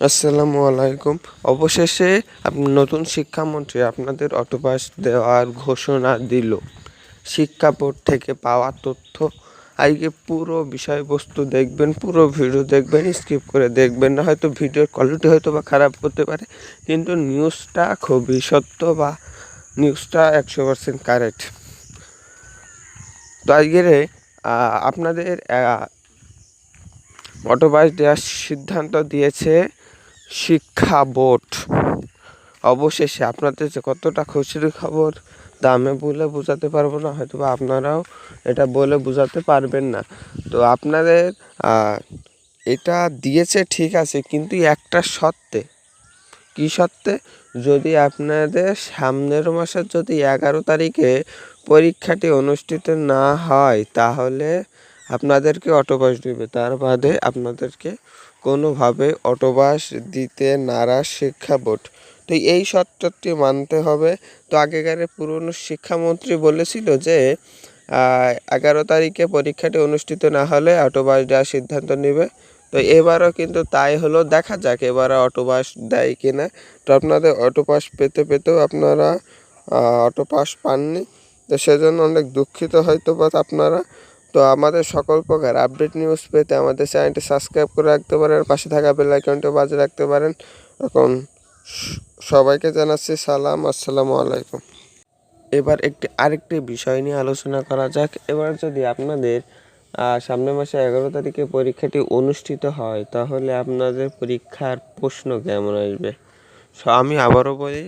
আসসালামু আলাইকুম। অবশেষে নতুন শিক্ষামন্ত্রী আপনাদের অটোপাস দেওয়ার ঘোষণা দিল। শিক্ষা বোর্ড থেকে পাওয়া তথ্য। আজকে পুরো বিষয়বস্তু দেখবেন, পুরো ভিডিও দেখবেন, স্কিপ করে দেখবেন না। হয়তো ভিডিওর কোয়ালিটি হয়তো বা খারাপ হতে পারে, কিন্তু নিউজটা খুবই সত্য বা নিউজটা একশো পার্সেন্ট কারেক্ট তো আজকের আপনাদের অটোবাস দেওয়ার সিদ্ধান্ত দিয়েছে শিক্ষা বোর্ড। অবশেষে আপনাদের যে কতটা খুশির খবর, তা আমি বলে বোঝাতে পারব না হয়তো বা আপনারাও এটা বলে বোঝাতে পারবেন না। তো আপনাদের এটা দিয়েছে ঠিক আছে, কিন্তু একটা সত্ত্বে কী সত্ত্বে যদি আপনাদের সামনের মাসের যদি এগারো তারিখে পরীক্ষাটি অনুষ্ঠিত না হয়, তাহলে আপনাদেরকে অটোবাস দেবে। তার বাদে আপনাদেরকে কোনোভাবে অটোবাস দিতে নারাজ শিক্ষা বোর্ড। তো এই সত্যটি মানতে হবে। তো আগেকারের পুরনো শিক্ষামন্ত্রী বলেছিল যে এগারো তারিখে পরীক্ষাটি অনুষ্ঠিত না হলে অটোবাস দেওয়ার সিদ্ধান্ত নেবে। তো এবারও কিন্তু তাই হলো। দেখা যাক এবারে অটোপাস দেয় কিনা। তো আপনাদের অটোপাস পেতে পেতেও আপনারা অটোপাস পাননি। তো সেজন্য অনেক দুঃখিত হয়তো বা আপনারা। তো আমাদের সকল প্রকার আপডেট নিউজ পেতে আমাদের চ্যানেলটি সাবস্ক্রাইব করে রাখতে পারেন পাশে থাকা বেল আইকনটি বাজে রাখতে পারেন। এখন সবাইকে জানাচ্ছি সালাম আসসালামু আলাইকুম। এবার একটি আরেকটি বিষয় নিয়ে আলোচনা করা যাক। এবার যদি আপনাদের আহ, সামনের মাসে এগারো তারিখে পরীক্ষাটি অনুষ্ঠিত হয় তাহলে আপনাদের পরীক্ষার প্রশ্ন কেমন আসবে? আমি আবারও বলি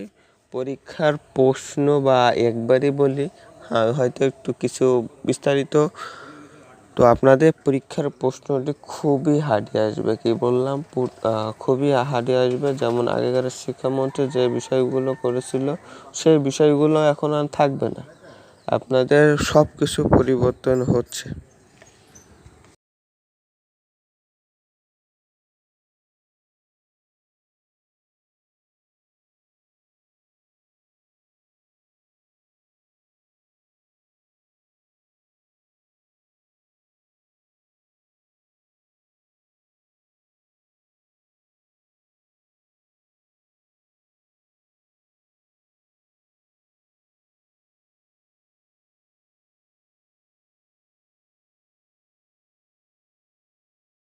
পরীক্ষার প্রশ্ন বা একবারই বলি হ্যাঁ হয়তো একটু কিছু বিস্তারিত তো আপনাদের পরীক্ষার প্রশ্নটি খুবই হার্ডে আসবে, কি বললাম? খুবই হার্ডে আসবে। যেমন আগেকার শিক্ষামন্ত্রী যে বিষয়গুলো করেছিল, সেই বিষয়গুলো এখন আর থাকবে না। আপনাদের সব কিছু পরিবর্তন হচ্ছে।